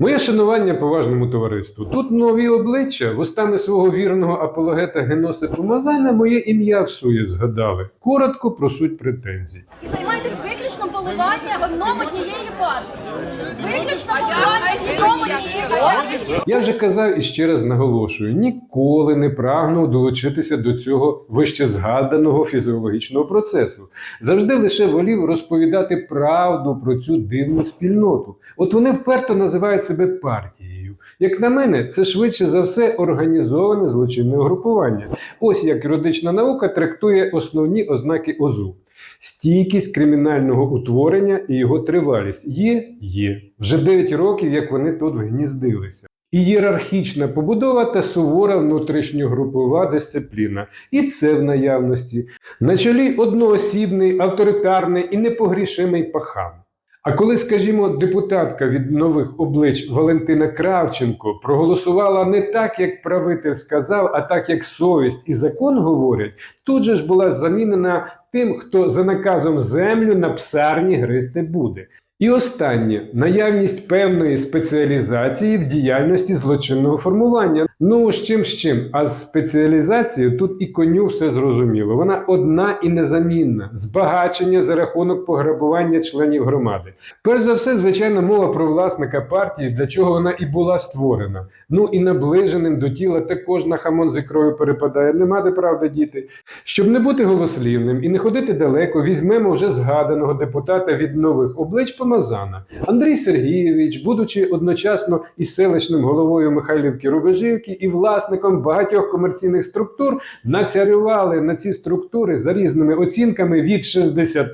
Моє шанування поважному товариству. Тут нові обличчя, вустами свого вірного апологета Геноси Помазана моє ім'я всує згадали. Коротко про суть претензій. І займайтесь виключно поливанням гном однієї партії. Виключно поливанням гном однієї партії. Я вже казав і ще раз наголошую: ніколи не прагнув долучитися до цього вище згаданого фізіологічного процесу. Завжди лише волів розповідати правду про цю дивну спільноту. От вони вперто називають себе партією. Як на мене, це швидше за все організоване злочинне угрупування. Ось як юридична наука трактує основні ознаки ОЗУ. Стійкість кримінального утворення і його тривалість є, є. Вже 9 років, як вони тут вгніздилися. Ієрархічна побудова та сувора внутрішньогрупова дисципліна. І це в наявності. На чолі одноосібний, авторитарний і непогрішимий пахан. А коли, скажімо, депутатка від нових облич Валентина Кравченко проголосувала не так, як правитель сказав, а так, як совість і закон говорять, тут же ж була замінена тим, хто за наказом землю на псарні гристи буде. І останнє наявність певної спеціалізації в діяльності злочинного формування. Ну з чим з чим, а з спеціалізацією тут і коню все зрозуміло. Вона одна і незамінна збагачення за рахунок пограбування членів громади. Перш за все, звичайно, мова про власника партії, для чого вона і була створена. Ну і наближеним до тіла також на хамон з ікрою перепадає. Нема де правда діти. Щоб не бути голослівним і не ходити далеко, візьмемо вже згаданого депутата від нових облич Помазана. Андрій Сергійович, будучи одночасно і селищним головою Михайлівки Рубежівки, і власником багатьох комерційних структур, нацярювали на ці структури за різними оцінками від 60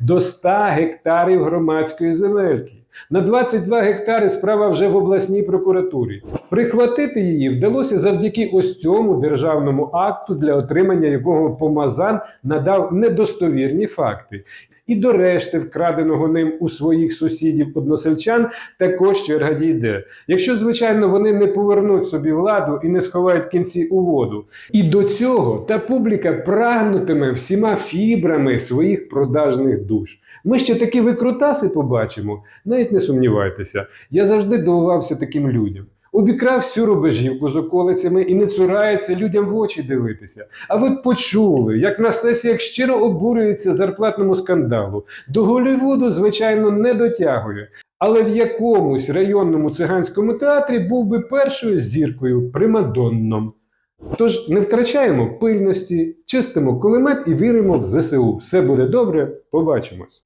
до 100 гектарів громадської земельки. На 22 гектари справа вже в обласній прокуратурі. Прихватити її вдалося завдяки ось цьому державному акту, для отримання якого помазан надав недостовірні факти. І до решти вкраденого ним у своїх сусідів односельчан також черга дійде. Якщо, звичайно, вони не повернуть собі владу і не сховають кінці у воду. І до цього та публіка прагнутиме всіма фібрами своїх продажних душ. Ми ще такі викрутаси побачимо, навіть не сумнівайтеся. Я завжди дивувався таким людям. Обікрав всю рубежівку з околицями і не цурається людям в очі дивитися. А ви почули, як на сесіях щиро обурюється зарплатному скандалу. До Голлівуду, звичайно, не дотягує. Але в якомусь районному циганському театрі був би першою зіркою примадонном. Тож не втрачаємо пильності, чистимо кулемет і віримо в ЗСУ. Все буде добре, побачимось.